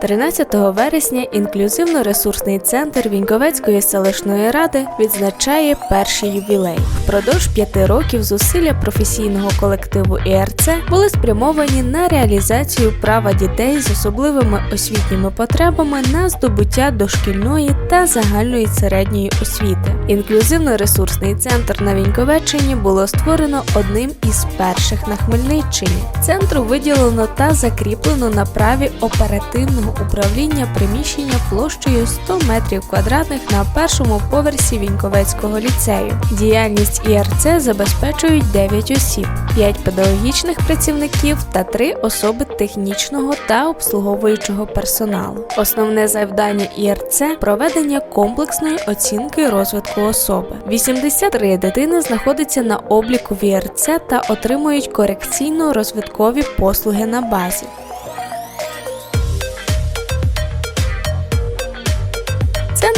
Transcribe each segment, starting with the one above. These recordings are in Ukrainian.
13 вересня інклюзивно-ресурсний центр Віньковецької селищної ради відзначає перший ювілей. Впродовж п'яти років зусилля професійного колективу ІРЦ були спрямовані на реалізацію права дітей з особливими освітніми потребами на здобуття дошкільної та загальної середньої освіти. Інклюзивно-ресурсний центр на Віньковеччині було створено одним із перших на Хмельниччині. Центру виділено та закріплено на праві оперативного управління приміщення площею 100 метрів квадратних на першому поверсі Віньковецького ліцею. Діяльність ІРЦ забезпечують 9 осіб, 5 педагогічних працівників та 3 особи технічного та обслуговуючого персоналу. Основне завдання ІРЦ проведення комплексної оцінки розвитку особи. 83 дитини знаходяться на обліку в ІРЦ та отримують корекційно-розвиткові послуги на базі.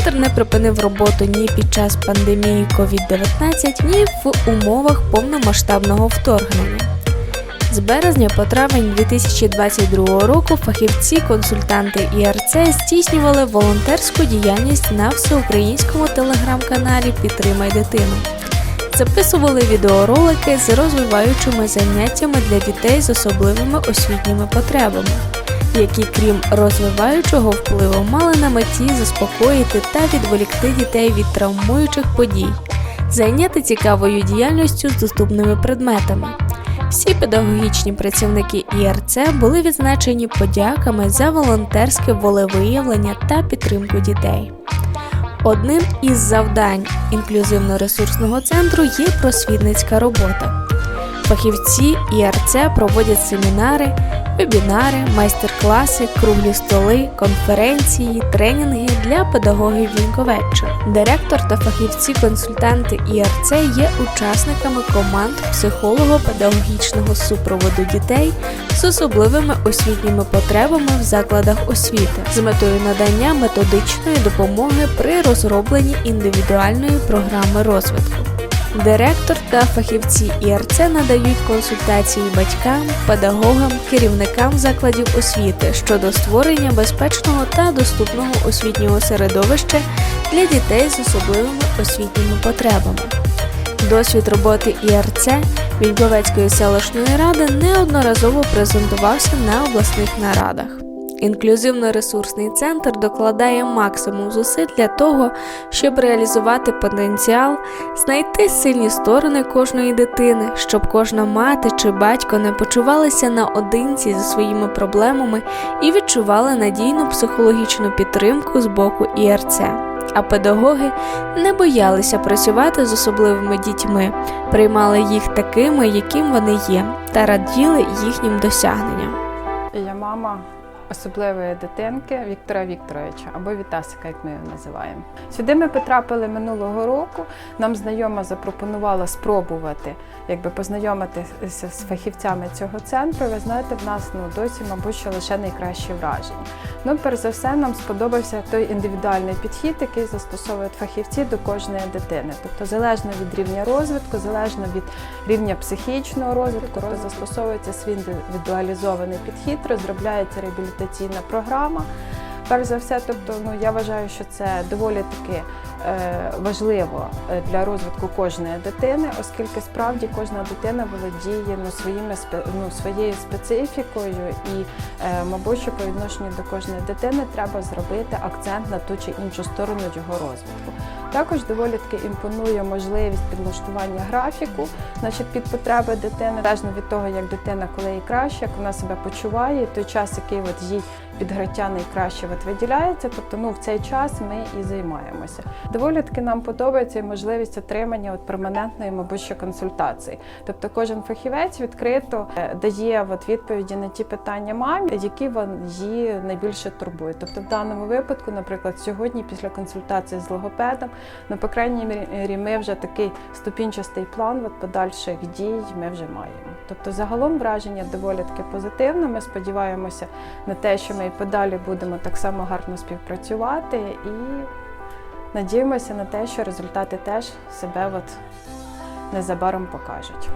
Центр не припинив роботу ні під час пандемії COVID-19, ні в умовах повномасштабного вторгнення. З березня по травень 2022 року фахівці-консультанти ІРЦ здійснювали волонтерську діяльність на всеукраїнському телеграм-каналі Підтримай дитину. Записували відеоролики з розвиваючими заняттями для дітей з особливими освітніми потребами, які, крім розвиваючого впливу, мали на меті заспокоїти та відволікти дітей від травмуючих подій, зайняти цікавою діяльністю з доступними предметами. Всі педагогічні працівники ІРЦ були відзначені подяками за волонтерське волевиявлення та підтримку дітей. Одним із завдань інклюзивно-ресурсного центру є просвітницька робота. Фахівці ІРЦ проводять семінари, вебінари, майстер-класи, круглі столи, конференції, тренінги для педагогів Віньковеччини. Директор та фахівці-консультанти ІРЦ є учасниками команд психолого-педагогічного супроводу дітей з особливими освітніми потребами в закладах освіти з метою надання методичної допомоги при розробленні індивідуальної програми розвитку. Директор та фахівці ІРЦ надають консультації батькам, педагогам, керівникам закладів освіти щодо створення безпечного та доступного освітнього середовища для дітей з особливими освітніми потребами. Досвід роботи ІРЦ Віньковецької селищної ради неодноразово презентувався на обласних нарадах. Інклюзивно-ресурсний центр докладає максимум зусиль для того, щоб реалізувати потенціал, знайти сильні сторони кожної дитини, щоб кожна мати чи батько не почувалися наодинці зі своїми проблемами і відчували надійну психологічну підтримку з боку ІРЦ. А педагоги не боялися працювати з особливими дітьми, приймали їх такими, яким вони є, та раділи їхнім досягненням. Я мама особливої дитинки Віктора Вікторовича або Вітасика, як ми його називаємо. Сюди ми потрапили минулого року. Нам знайома запропонувала спробувати якби познайомитися з фахівцями цього центру. Ви знаєте, в нас ну досі, мабуть, що лише найкращі враження. Ну, перш за все, нам сподобався той індивідуальний підхід, який застосовують фахівці до кожної дитини. Тобто, залежно від рівня розвитку, залежно від рівня психічного розвитку, тобто застосовується свій індивідуалізований підхід, розробляється реабілітаційна програма. Перш за все, тобто, ну я вважаю, що це доволі таки важливо е, для розвитку кожної дитини, оскільки справді кожна дитина володіє ну, своїми ну, своєю специфікою, і, е, мабуть, що по відношенню до кожної дитини треба зробити акцент на ту чи іншу сторону його розвитку. Також доволі таки імпонує можливість підлаштування графіку, значить під потреби дитини, залежно від того, як дитина коли їй краще, як вона себе почуває, той час, який от їй підграття найкраще от виділяється, тобто ну в цей час ми і займаємося. Доволі таки нам подобається і можливість отримання от перманентної, мабуть, що консультації. Тобто кожен фахівець відкрито е, дає от відповіді на ті питання мамі, які її найбільше турбують. Тобто, в даному випадку, наприклад, сьогодні після консультації з логопедом, ну по крайній мірі, ми вже такий ступінчастий план от подальших дій ми вже маємо. Тобто, загалом враження доволі таки позитивне. Ми сподіваємося на те, що ми і подалі будемо так само гарно співпрацювати і надіємося на те, що результати теж себе от незабаром покажуть.